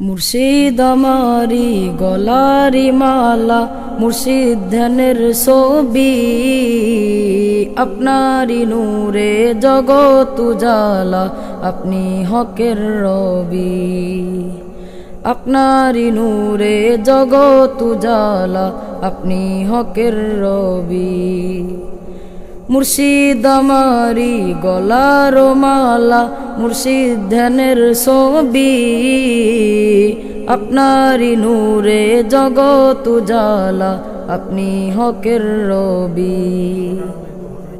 মুর্শিদ আমারি গলারি মালা, মুর্শিদ ধ্যানের ছবি আপনারি নূরে জগৎ উজালা, আপনি হকের রবি। আপনারি নূরে জগৎ উজালা, আপনি হকের রবি। মুর্শিদ আমারি গলার মালা, মুর্শিদ ধ্যানের ছবি। আপনারি নূরে জগৎ উজালা, আপনি হকের রবি।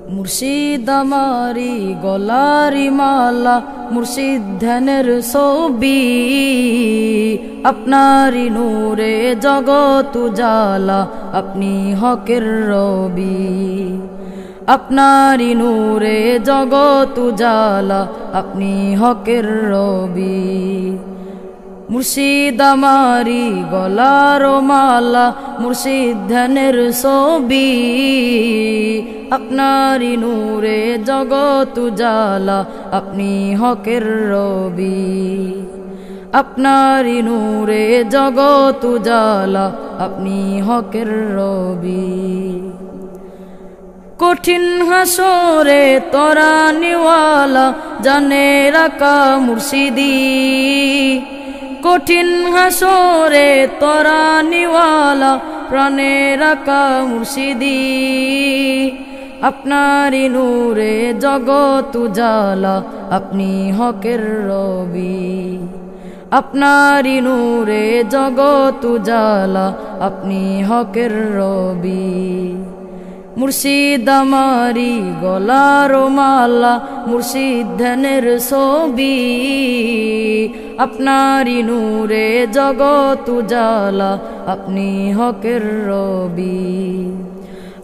মুর্শিদ আমারি গলারি মালা, মুর্শিদ ধ্যানের ছবি। আপনারি নূরে জগৎ উজালা, আপনি হকের রবি। আপনারি নূরে জগৎ উজালা, আপনি হকের রবি। মুর্শিদ আমারি গলার মালা, মুর্শিদ ধ্যানের ছবি। আপনারি নূরে জগৎ উজালা, আপনি হকের রবি। আপনারি নূরে জগৎ উজালা, আপনি হকের রবি। কঠিন হাসরে তোরা নিওয়ালা জানে রাকা মুর্শিদি। কঠিন হাসরে তোরা নিওয়ালা প্রাণে রাকা মুর্শিদি। আপনারি নূরে জগৎ উজালা, আপনি হকের রবি। আপনারি নূরে জগৎ উজালা, আপনি হকের রবি। মুর্শিদ আমারি গলার মালা, মুর্শিদ ধ্যানের ছবি। আপনারি নূরে জগৎ উজালা, আপনি হকের রবি।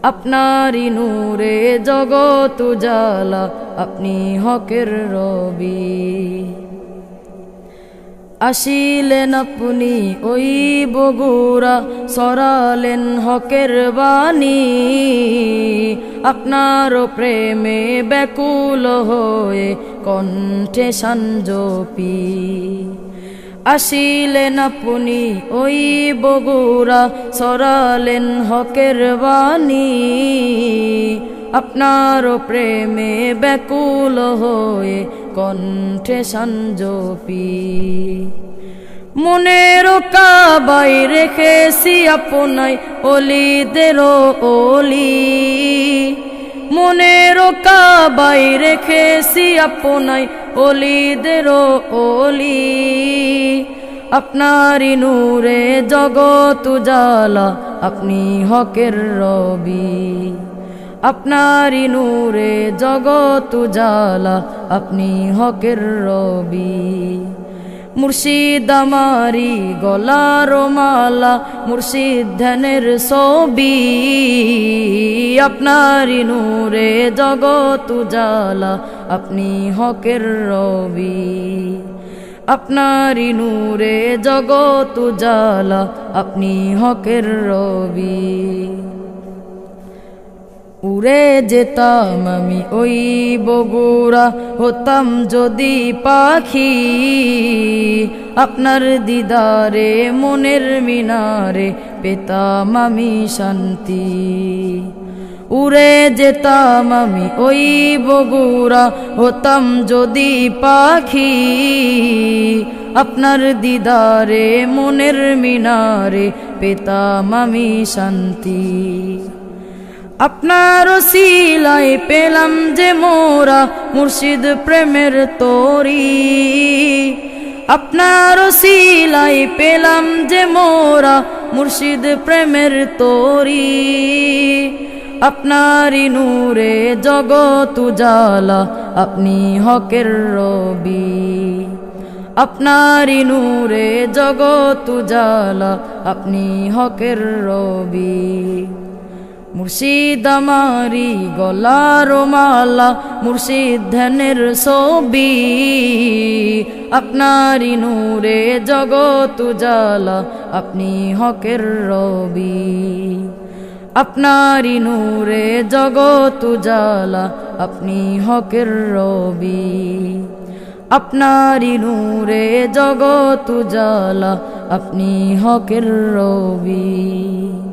আপনারি নূরে জগৎ উজালা, আপনি হকের রবি। আসিলেন আপনি ওই বগুড়া, সরালেন হকের বাণী। আপনার প্রেমে ব্যাকুল হয়ে কণ্ঠে সঞ্জপি আসিলেন আপনি ওই বগুড়া, সরালেন হকের বাণী। আপনার প্রেমে ব্যাকুল হয়ে কণ্ঠে সঞ্জপি মনের কাবাই রেখেছি আপনাই, অলিদের অলি। মনের কাবাই রেখেছি আপনাই, অলিদের অলি। আপনারি নূরে জগৎ উজালা, আপনি হকের রবি। আপনারি নূরে জগৎ উজালা, আপনি হকের রবি। মুর্শিদ আমারি গলার মালা, মুর্শিদ ধ্যানের ছবি। আপনারি নূরে জগৎ উজালা, আপনি হকের রবি। আপনারি নূরে জগৎ উজালা, আপনি হকের রবি। উড়ে যেতাম আমি ওই বগুড়া হতাম যদি পাখি। আপনার দিদারে মনের মিনারে পেতাম আমি শান্তি। উড়ে যেতাম আমি ওই বগুড়া হতাম যদি পাখি। আপনার দিদারে মনের মিনারে পেতাম আমি শান্তি। আপনার শিলাই পেলাম যে মোরা মুর্শিদ প্রেমের তোরি। আপনার শিলাই পেলাম যে মোরা মুর্শিদ প্রেমের তোরি। আপনারি নূরে জগৎ উজালা, আপনি হকের রবি। আপনারি নূরে জগৎ উজালা, আপনি হকের রবি। মুর্শিদ আমারি গলার মালা, মুর্শিদ ধ্যানের ছবি। আপনারি নূরে জগৎ উজালা, আপনি হকের রবি। আপনারি নূরে জগৎ উজালা, আপনি হকের রবি। আপনারি নূরে জগত উজালা, আপনি হকের রবি।